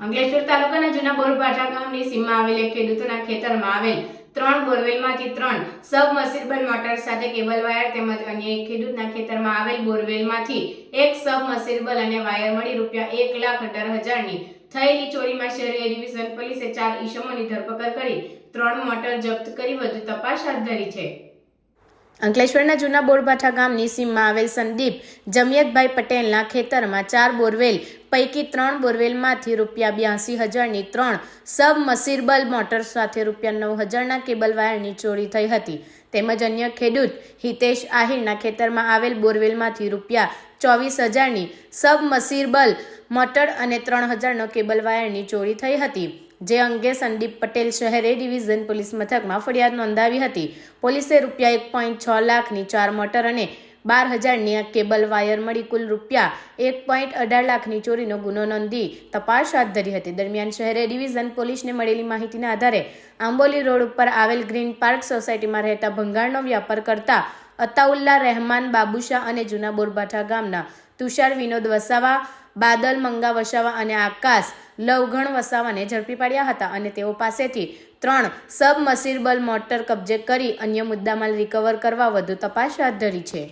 અંકલેશ્વર તાલુકાના જૂના બોરબાઠા ગામની સીમમાં આવેલ ખેડૂતોના ખેતરમાં આવેલ ત્રણ બોરવેલમાંથી ત્રણ સબમર્સિબલ મોટર સાથે કેબલ વાયર તેમજ અન્ય એક ખેડૂતના ખેતરમાં આવેલ બોરવેલમાંથી એક સબમર્સિબલ અને વાયર મળી રૂપિયા એક લાખ અઢાર હજારની થયેલી ચોરીમાં શહેરી ડિવિઝન પોલીસે ચાર ઈસમોની ધરપકડ કરી ત્રણ મોટર જપ્ત કરી વધુ તપાસ હાથ ધરી છે. અંકલેશ્વરના જૂના બોરભાઠા ગામની સીમમાં આવેલ સંદીપ જમિયતભાઈ પટેલના ખેતરમાં ચાર બોરવેલ પૈકી ત્રણ બોરવેલમાંથી રૂપિયા બ્યાસી હજારની ત્રણ સબમર્સિબલ મોટર સાથે રૂપિયા નવ હજારના કેબલ વાયરની ચોરી થઈ હતી. તેમજ અન્ય ખેડૂત હિતેશ આહિરના ખેતરમાં આવેલ બોરવેલમાંથી રૂપિયા ચોવીસ હજારની સબમર્સિબલ મોટર અને ત્રણ હજારનો કેબલ વાયરની ચોરી થઈ હતી, જે અંગે સંદીપ પટેલ શહેરે ડિવિઝન પોલીસ મથકમાં ફરિયાદ નોંધાવી હતી. પોલીસે રૂપિયા એક પોઈન્ટ છ લાખની ચાર મોટર અને બાર હજારની કેબલ વાયર મળી કુલ રૂપિયા એક પોઈન્ટ અઢાર લાખની ચોરીનો ગુનો નોંધી તપાસ હાથ ધરી હતી. દરમિયાન શહેરે ડિવિઝન પોલીસને મળેલી માહિતીના આધારે આંબોલી રોડ ઉપર આવેલ ગ્રીન પાર્ક સોસાયટીમાં રહેતા ભંગારનો વ્યાપાર કરતા અતાઉલ્લા રહેમાન બાબુશા અને જૂના બોરબાઠા ગામના તુષાર વિનોદ વસાવા, બાદલ મંગા વસાવા અને આકાશ લવઘણ વસાવાને ઝડપી પાડ્યા હતા અને તેઓ પાસેથી ત્રણ સબમર્સિબલ મોટર કબજે કરી અન્ય મુદ્દામાલ રિકવર કરવા વધુ તપાસ હાથ ધરી છે.